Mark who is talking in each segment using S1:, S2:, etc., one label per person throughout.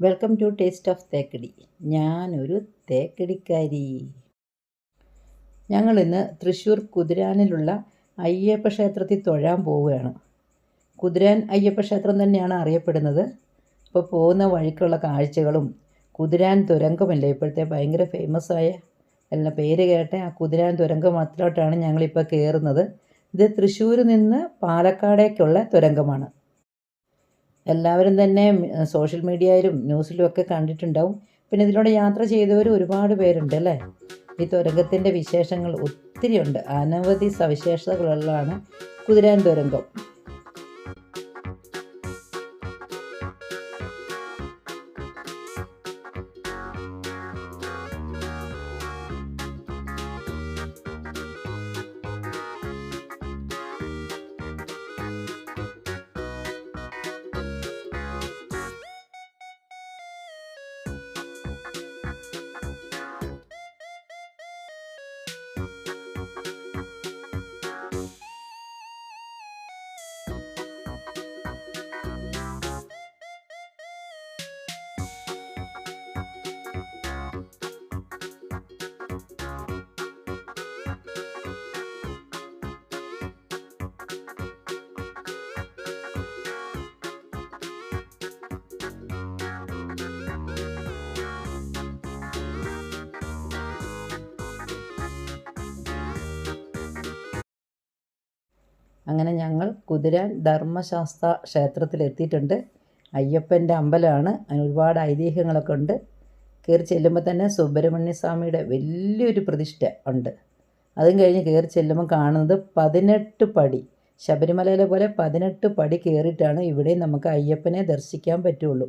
S1: Welcome to taste of Thekkady. ഞാനൊരു തേക്കടിക്കാരി. ഞങ്ങളിന്ന് തൃശ്ശൂർ കുതിരാനിലുള്ള അയ്യപ്പ ക്ഷേത്രത്തിൽ തൊഴാൻ പോവുകയാണ്. കുതിരാൻ അയ്യപ്പ ക്ഷേത്രം തന്നെയാണ് അറിയപ്പെടുന്നത്. ഇപ്പോൾ പോകുന്ന വഴിക്കുള്ള കാഴ്ചകളും കുതിരാൻ തുരങ്കമല്ലേ? ഇപ്പോഴത്തെ ഭയങ്കര ഫേമസ് ആയ എല്ലാ പേര് കേട്ട ആ കുതിരാൻ തുരങ്കത്തിലോട്ടാണ് ഞങ്ങളിപ്പോൾ കയറുന്നത്. ഇത് തൃശ്ശൂർ നിന്ന് പാലക്കാടേക്കുള്ള തുരങ്കമാണ്. എല്ലാവരും തന്നെ സോഷ്യൽ മീഡിയയിലും ന്യൂസിലും ഒക്കെ കണ്ടിട്ടുണ്ടാവും. പിന്നെ ഇതിലൂടെ യാത്ര ചെയ്തവർ ഒരുപാട് പേരുണ്ട് അല്ലേ? ഈ തുരങ്കത്തിന്റെ വിശേഷങ്ങൾ ഒത്തിരിയുണ്ട്. അനവധി സവിശേഷതകളുള്ളതാണ് കുതിരാൻ തുരങ്കം. അങ്ങനെ ഞങ്ങൾ കുതിരാൻ ധർമ്മശാസ്ത്ര ക്ഷേത്രത്തിൽ എത്തിയിട്ടുണ്ട് അയ്യപ്പന്റെ അമ്പലമാണ്. അതിന് ഒരുപാട് ഐതിഹ്യങ്ങളൊക്കെ ഉണ്ട്. കയറി ചെല്ലുമ്പോൾ തന്നെ സുബ്രഹ്മണ്യ സ്വാമിയുടെ വലിയൊരു പ്രതിഷ്ഠ ഉണ്ട്. അതും കഴിഞ്ഞ് കയറി ചെല്ലുമ്പോൾ കാണുന്നത് പതിനെട്ട് പടി. ശബരിമലയിലെ പോലെ പതിനെട്ട് പടി കയറിയിട്ടാണ് ഇവിടെ നമുക്ക് അയ്യപ്പനെ ദർശിക്കാൻ പറ്റുള്ളൂ.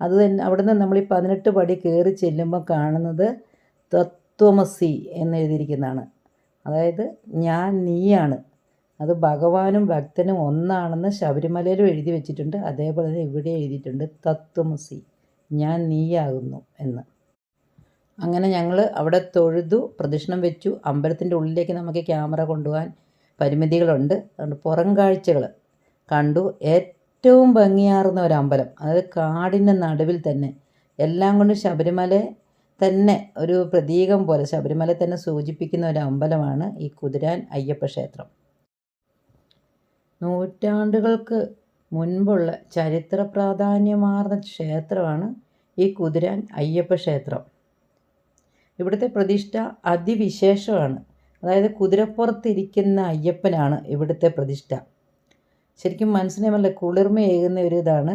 S1: അത് തന്നെ അവിടുന്ന് നമ്മൾ ഈ പതിനെട്ട് പടി കയറി ചെല്ലുമ്പോൾ കാണുന്നത് തത്വമസി എന്നെഴുതിയിരിക്കുന്നതാണ് അതായത് ഞാൻ നീയാണ്. അത് ഭഗവാനും ഭക്തനും ഒന്നാണെന്ന് ശബരിമലയിലും എഴുതി വെച്ചിട്ടുണ്ട്. അതേപോലെ തന്നെ ഇവിടെ എഴുതിയിട്ടുണ്ട്. തത്വമസി ഞാൻ നീയാകുന്നു എന്ന്. അങ്ങനെ ഞങ്ങൾ അവിടെ തൊഴുതു പ്രദക്ഷിണം വെച്ചു. അമ്പലത്തിന്റെ ഉള്ളിലേക്ക് നമുക്ക് ക്യാമറ കൊണ്ടുപോകാൻ പരിമിതികളുണ്ട്. അതുകൊണ്ട് പുറം കാഴ്ചകൾ കണ്ടു. ഏറ്റവും ഭംഗിയാർന്ന ഒരു അമ്പലം. അതായത് കാടിന്റെ നടുവിൽ തന്നെ. എല്ലാം കൊണ്ടും ശബരിമല തന്നെ ഒരു പ്രതീകം പോലെ ശബരിമല തന്നെ സൂചിപ്പിക്കുന്ന ഒരു അമ്പലമാണ് ഈ കുതിരാൻ അയ്യപ്പ ക്ഷേത്രം. നൂറ്റാണ്ടുകൾക്ക് മുൻപുള്ള ചരിത്ര പ്രാധാന്യമാർന്ന ക്ഷേത്രമാണ് ഈ കുതിരാൻ അയ്യപ്പ ക്ഷേത്രം. ഇവിടുത്തെ പ്രതിഷ്ഠ അതിവിശേഷമാണ്. അതായത് കുതിരപ്പുറത്തിരിക്കുന്ന അയ്യപ്പനാണ് ഇവിടുത്തെ പ്രതിഷ്ഠ. ശരിക്കും മനസ്സിനെ കുളിർമയേകുന്ന ഒരു ഇതാണ്.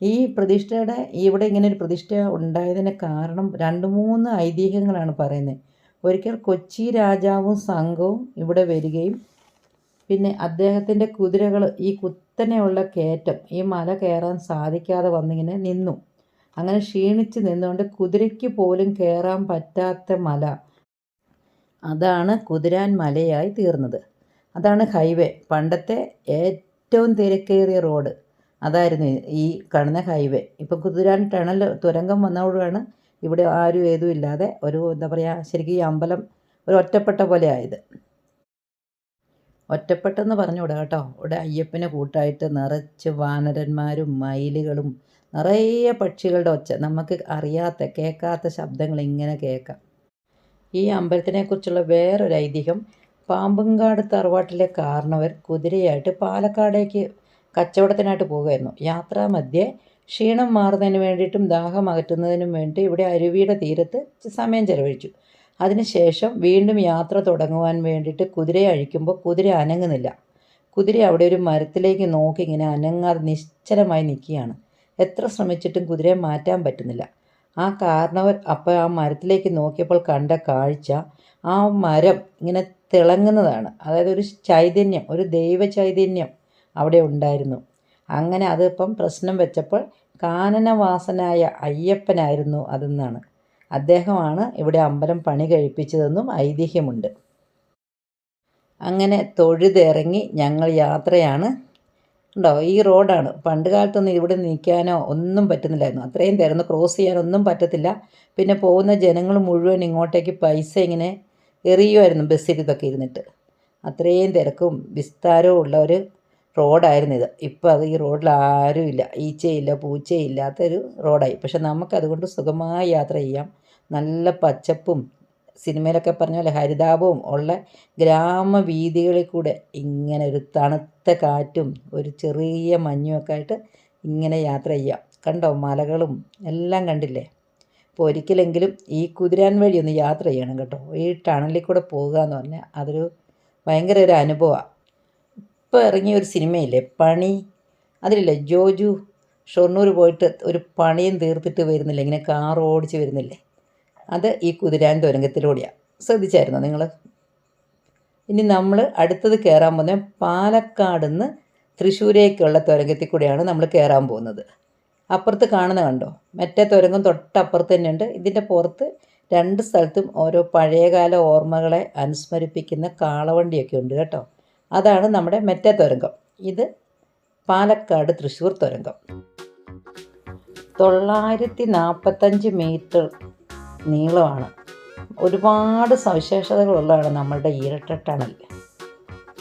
S1: ഈ പ്രതിഷ്ഠയുടെ ഇവിടെ ഇങ്ങനെ ഒരു പ്രതിഷ്ഠ ഉണ്ടായതിന് കാരണം രണ്ട് മൂന്ന് ഐതിഹ്യങ്ങളാണ് പറയുന്നത്. ഒരിക്കൽ കൊച്ചി രാജാവും സംഘവും ഇവിടെ വരികയും പിന്നെ അദ്ദേഹത്തിന്റെ കുതിരകൾ ഈ കുത്തനെയുള്ള കയറ്റം ഈ മല കയറാൻ സാധിക്കാതെ വന്നിങ്ങനെ നിന്നു. അങ്ങനെ ക്ഷീണിച്ച് നിന്നുകൊണ്ട് കുതിരയ്ക്ക് പോലും കയറാൻ പറ്റാത്ത മല. അതാണ് കുതിരാൻ മലയായി തീർന്നത്. അതാണ് ഹൈവേ പണ്ടത്തെ ഏറ്റവും തിരക്കേറിയ റോഡ്. അതായിരുന്നു ഈ കാണുന്ന ഹൈവേ. ഇപ്പം കുതിരാൻ ടണൽ തുരങ്കം വന്നപ്പോഴാണ് ഇവിടെ ആരും ഏതും ഇല്ലാതെ ഒരു എന്താ പറയുക ശരിക്കും ഈ അമ്പലം ഒരു ഒറ്റപ്പെട്ട പോലെ ആയത്. ഒറ്റപ്പെട്ടെന്ന് പറഞ്ഞുകൂടാ കേട്ടോ. ഇവിടെ അയ്യപ്പനെ കൂട്ടായിട്ട് നിറച്ച് വാനരന്മാരും മയിലുകളും നിറയെ പക്ഷികളുടെ ഒച്ച. നമുക്ക് അറിയാത്ത കേൾക്കാത്ത ശബ്ദങ്ങൾ ഇങ്ങനെ കേൾക്കാം. ഈ അമ്പലത്തിനെക്കുറിച്ചുള്ള വേറൊരു ഐതിഹ്യം പാമ്പുംകാട് തറവാട്ടിലെ കാരണവർ കുതിരയായിട്ട് പാലക്കാടേക്ക് കച്ചവടത്തിനായിട്ട് പോകുമായിരുന്നു. യാത്രാമധ്യേ ക്ഷീണം മാറുന്നതിന് വേണ്ടിയിട്ടും ദാഹം അകറ്റുന്നതിനും വേണ്ടി ഇവിടെ അരുവിയുടെ തീരത്ത് സമയം ചെലവഴിച്ചു. അതിനുശേഷം വീണ്ടും യാത്ര തുടങ്ങുവാൻ വേണ്ടിയിട്ട് കുതിരയെ അഴിക്കുമ്പോൾ കുതിര അനങ്ങുന്നില്ല. കുതിര അവിടെ ഒരു മരത്തിലേക്ക് നോക്കി ഇങ്ങനെ അനങ്ങാതെ നിശ്ചലമായി നിൽക്കുകയാണ്. എത്ര ശ്രമിച്ചിട്ടും കുതിരയെ മാറ്റാൻ പറ്റുന്നില്ല. ആ കാരണവർ അപ്പോൾ ആ മരത്തിലേക്ക് നോക്കിയപ്പോൾ കണ്ട കാഴ്ച ആ മരം ഇങ്ങനെ തിളങ്ങുന്നതാണ്. അതായത് ഒരു ചൈതന്യം ഒരു ദൈവ ചൈതന്യം അവിടെ ഉണ്ടായിരുന്നു. അങ്ങനെ അതിപ്പം പ്രശ്നം വെച്ചപ്പോൾ കാനനവാസനായ അയ്യപ്പനായിരുന്നു അതെന്നാണ്. അദ്ദേഹമാണ് ഇവിടെ അമ്പലം പണി കഴിപ്പിച്ചതെന്നും ഐതിഹ്യമുണ്ട്. അങ്ങനെ തൊഴുതിറങ്ങി ഞങ്ങൾ യാത്രയാണ്. ഉണ്ടോ ഈ റോഡാണ്. പണ്ട് കാലത്തൊന്നും ഇവിടെ നിൽക്കാനോ ഒന്നും പറ്റുന്നില്ലായിരുന്നു. അത്രയും തിരന്ന് ക്രോസ് ചെയ്യാനൊന്നും പറ്റത്തില്ല. പിന്നെ പോകുന്ന ജനങ്ങൾ മുഴുവൻ ഇങ്ങോട്ടേക്ക് പൈസ ഇങ്ങനെ എറിയുമായിരുന്നു ബസ്സിൽ ഇതൊക്കെ ഇരുന്നിട്ട്. അത്രയും തിരക്കും വിസ്താരവും ഉള്ള ഒരു റോഡായിരുന്നു ഇത്. ഇപ്പോൾ അത് ഈ റോഡിൽ ആരുമില്ല. ഈച്ചയില്ല പൂച്ചയില്ലാത്തൊരു റോഡായി. പക്ഷെ നമുക്കതുകൊണ്ട് സുഖമായി യാത്ര ചെയ്യാം. നല്ല പച്ചപ്പും സിനിമയിലൊക്കെ പറഞ്ഞ പോലെ ഹരിതാപവും ഉള്ള ഗ്രാമവീഥികളിൽ കൂടെ ഇങ്ങനെ ഒരു തണുത്ത കാറ്റും ഒരു ചെറിയ മഞ്ഞുമൊക്കെ ആയിട്ട് ഇങ്ങനെ യാത്ര ചെയ്യാം. കണ്ടോ? മലകളും എല്ലാം കണ്ടില്ലേ? അപ്പോൾ ഒരിക്കലെങ്കിലും ഈ കുതിരാൻ വഴി ഒന്ന് യാത്ര ചെയ്യണം കേട്ടോ. ഈ ടണലിൽ കൂടെ പോകുക എന്ന് പറഞ്ഞാൽ അതൊരു ഭയങ്കര ഒരു അനുഭവമാണ് ഇപ്പോൾ ഇറങ്ങിയ ഒരു സിനിമയില്ലേ? പണി. അതിലില്ലേ? ജോജു ഷൊർണൂർ പോയിട്ട് ഒരു പണിയും തീർത്തിട്ട് വരുന്നില്ല? ഇങ്ങനെ കാർ ഓടിച്ച് വരുന്നില്ലേ? അത് ഈ കുതിരാൻ തുരങ്കത്തിലൂടെയാണ് ശ്രദ്ധിച്ചായിരുന്നോ നിങ്ങൾ ഇനി നമ്മൾ അടുത്തത് കയറാൻ പോകുന്നത് പാലക്കാട് നിന്ന് തൃശ്ശൂരേക്കുള്ള തുരങ്കത്തിൽ കൂടെയാണ് നമ്മൾ കയറാൻ പോകുന്നത്. അപ്പുറത്ത് കാണുന്ന കണ്ടോ? മറ്റേ തുരങ്കം തൊട്ടപ്പുറത്ത് തന്നെയുണ്ട്. ഇതിന്റെ പുറത്ത് രണ്ട് സ്ഥലത്തും ഓരോ പഴയകാല ഓർമ്മകളെ അനുസ്മരിപ്പിക്കുന്ന കാളവണ്ടിയൊക്കെ ഉണ്ട് കേട്ടോ. അതാണ് നമ്മുടെ മറ്റേ തുരങ്കം. ഇത് പാലക്കാട് തൃശ്ശൂർ തുരങ്കം. തൊള്ളായിരത്തി നാൽപ്പത്തഞ്ച് മീറ്റർ നീളമാണ്. ഒരുപാട് സവിശേഷതകളുള്ളതാണ് നമ്മളുടെ ഇരട്ട ടണൽ.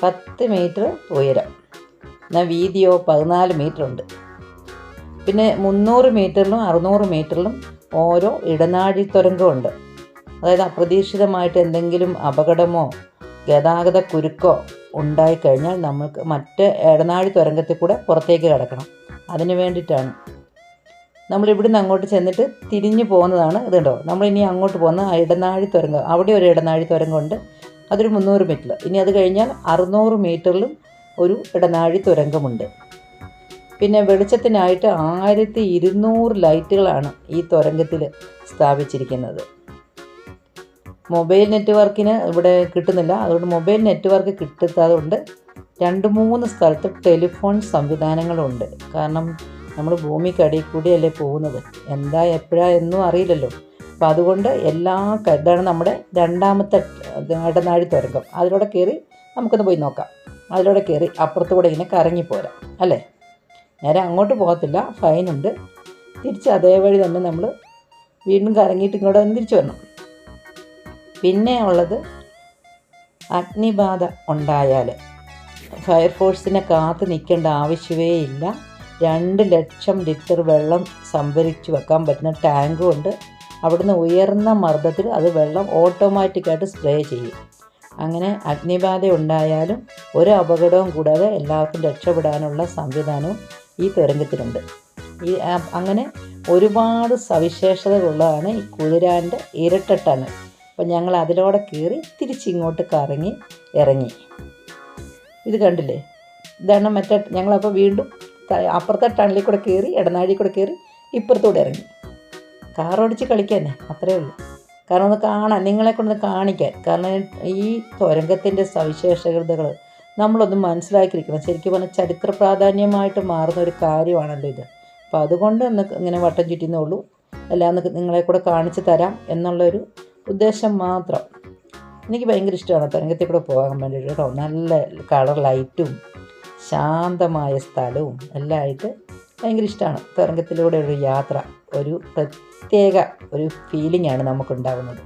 S1: പത്ത് മീറ്റർ ഉയരം. എന്നാൽ വീതിയോ പതിനാല് മീറ്റർ ഉണ്ട്. പിന്നെ മുന്നൂറ് മീറ്ററിലും അറുന്നൂറ് മീറ്ററിലും ഓരോ ഇടനാഴി തുരങ്കമുണ്ട് അതായത് അപ്രതീക്ഷിതമായിട്ട് എന്തെങ്കിലും അപകടമോ ഗതാഗത കുരുക്കോ ഉണ്ടായിക്കഴിഞ്ഞാൽ നമുക്ക് മറ്റ് ഇടനാഴി തുരങ്കത്തിൽ കൂടെ പുറത്തേക്ക് കിടക്കണം. അതിന് വേണ്ടിയിട്ടാണ് നമ്മൾ ഇവിടുന്ന് അങ്ങോട്ട് ചെന്നിട്ട് തിരിഞ്ഞു പോകുന്നതാണ് ഇതുണ്ടോ ഇനി അങ്ങോട്ട് പോകുന്ന ആ ഇടനാഴി തുരങ്കം. അവിടെ ഒരു ഇടനാഴി തുരങ്കമുണ്ട് അതൊരു മുന്നൂറ് മീറ്റർ ഇനി അത് കഴിഞ്ഞാൽ അറുന്നൂറ് മീറ്ററിലും ഒരു ഇടനാഴി തുരങ്കമുണ്ട്. പിന്നെ വെളിച്ചത്തിനായിട്ട് ആയിരത്തി ഇരുന്നൂറ് ലൈറ്റുകളാണ് ഈ തുരങ്കത്തിൽ സ്ഥാപിച്ചിരിക്കുന്നത്. മൊബൈൽ നെറ്റ്വർക്കിന് ഇവിടെ കിട്ടുന്നില്ല. അതുകൊണ്ട് മൊബൈൽ നെറ്റ്വർക്ക് കിട്ടാത്തതുകൊണ്ട് രണ്ട് മൂന്ന് സ്ഥലത്ത് ടെലിഫോൺ സംവിധാനങ്ങളുണ്ട്. കാരണം നമ്മൾ ഭൂമിക്കടിയിൽ കൂടിയല്ലേ പോകുന്നത്? എന്താ എപ്പോഴാ എന്നും അറിയില്ലല്ലോ. അപ്പം അതുകൊണ്ട് എല്ലാ ഇതാണ് നമ്മുടെ രണ്ടാമത്തെ ഇടനാഴി തുരങ്കം. അതിലൂടെ കയറി നമുക്കൊന്ന് പോയി നോക്കാം. അതിലൂടെ കയറി അപ്പുറത്ത് കൂടെ ഇങ്ങനെ കറങ്ങിപ്പോരാം അല്ലേ? നേരെ അങ്ങോട്ട് പോകത്തില്ല. ഫൈനുണ്ട് തിരിച്ച് അതേ വഴി തന്നെ നമ്മൾ വീണ്ടും കറങ്ങിയിട്ട് ഇങ്ങോട്ട് വന്ന് തിരിച്ചു വരണം. പിന്നെ ഉള്ളത് അഗ്നിബാധ ഉണ്ടായാൽ ഫയർഫോഴ്സിനെ കാത്തു നിൽക്കേണ്ട ആവശ്യമേ ഇല്ല. രണ്ട് ലക്ഷം ലിറ്റർ വെള്ളം സംഭരിച്ച് വെക്കാൻ പറ്റുന്ന ടാങ്ക് കൊണ്ട് അവിടുന്ന് ഉയർന്ന മർദ്ദത്തിൽ അത് വെള്ളം ഓട്ടോമാറ്റിക്കായിട്ട് സ്പ്രേ ചെയ്യും. അങ്ങനെ അഗ്നിബാധ ഉണ്ടായാലും ഒരു അപകടവും കൂടാതെ എല്ലാവർക്കും രക്ഷപ്പെടാനുള്ള സംവിധാനവും ഈ തുരങ്കത്തിലുണ്ട്. ഈ അങ്ങനെ ഒരുപാട് സവിശേഷതകളുള്ളതാണ് ഈ കുതിരാന്റെ ഇരട്ട ടണൽ അപ്പം ഞങ്ങൾ അതിലൂടെ കയറി തിരിച്ചിങ്ങോട്ട് കറങ്ങി ഇറങ്ങി. ഇത് കണ്ടില്ലേ? ഇതാണ് മറ്റേ ഞങ്ങളപ്പോൾ വീണ്ടും അപ്പുറത്തെ ടണലിൽ കൂടെ കയറി ഇടനാഴി കൂടെ കയറി ഇപ്പുറത്തൂടെ ഇറങ്ങി. കാറോടിച്ച് കളിക്കാനേ അത്രേ ഉള്ളൂ. കാരണം ഒന്ന് കാണാൻ നിങ്ങളെ കൊണ്ടൊന്ന് കാണിക്കാൻ. കാരണം ഈ തുരങ്കത്തിന്റെ സവിശേഷതകൾ നമ്മളൊന്ന് മനസ്സിലാക്കിയിരിക്കണം. ശരിക്കും പറഞ്ഞാൽ ചരിത്ര പ്രാധാന്യമായിട്ട് മാറുന്ന ഒരു കാര്യമാണല്ലോ ഇത്. അപ്പോൾ അതുകൊണ്ട് ഒന്ന് ഇങ്ങനെ വട്ടം ചുറ്റുന്നേ ഉള്ളൂ എല്ലാം നിങ്ങളെ കൂടെ കാണിച്ചു തരാം എന്നുള്ളൊരു ഉദ്ദേശം മാത്രം. എനിക്ക് ഭയങ്കര ഇഷ്ടമാണ് തുരങ്കത്തിൽ കൂടെ പോകാൻ വേണ്ടിയിട്ട് കേട്ടോ. നല്ല കളർ ലൈറ്റും ശാന്തമായ സ്ഥലവും എല്ലാം ആയിട്ട് ഭയങ്കര ഇഷ്ടമാണ് തുരങ്കത്തിലൂടെ ഒരു യാത്ര ഒരു പ്രത്യേക ഒരു ഫീലിംഗ് ആണ് നമുക്കുണ്ടാകുന്നത്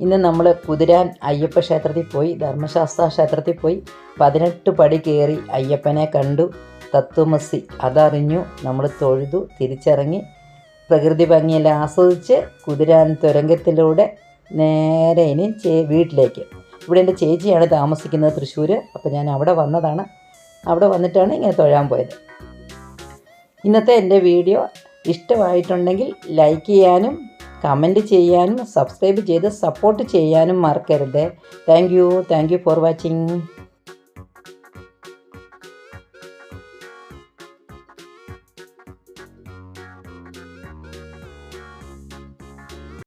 S1: ഇന്ന് നമ്മൾ കുതിരാൻ അയ്യപ്പ ക്ഷേത്രത്തിൽ പോയി ധർമ്മശാസ്ത്ര ക്ഷേത്രത്തിൽ പോയി പതിനെട്ട് പടി കയറി അയ്യപ്പനെ കണ്ടു തത്വമസി അതറിഞ്ഞു നമ്മൾ തൊഴുതു തിരിച്ചിറങ്ങി പ്രകൃതി ഭംഗിയെല്ലാം ആസ്വദിച്ച് കുതിരാൻ തുരങ്കത്തിലൂടെ നേരെ ഇനി വീട്ടിലേക്ക്. ഇവിടെ എന്റെ ചേച്ചിയാണ് താമസിക്കുന്നത് തൃശ്ശൂർ അപ്പോൾ ഞാൻ അവിടെ വന്നതാണ്. അവിടെ വന്നിട്ടാണ് ഇങ്ങനെ തൊഴാൻ പോയത്. ഇന്നത്തെ എന്റെ വീഡിയോ ഇഷ്ടമായിട്ടുണ്ടെങ്കിൽ ലൈക്ക് ചെയ്യാനും കമന്റ് ചെയ്യാനും സബ്സ്ക്രൈബ് ചെയ്ത് സപ്പോർട്ട് ചെയ്യാനും മറക്കരുത്. Thank you thank you for watching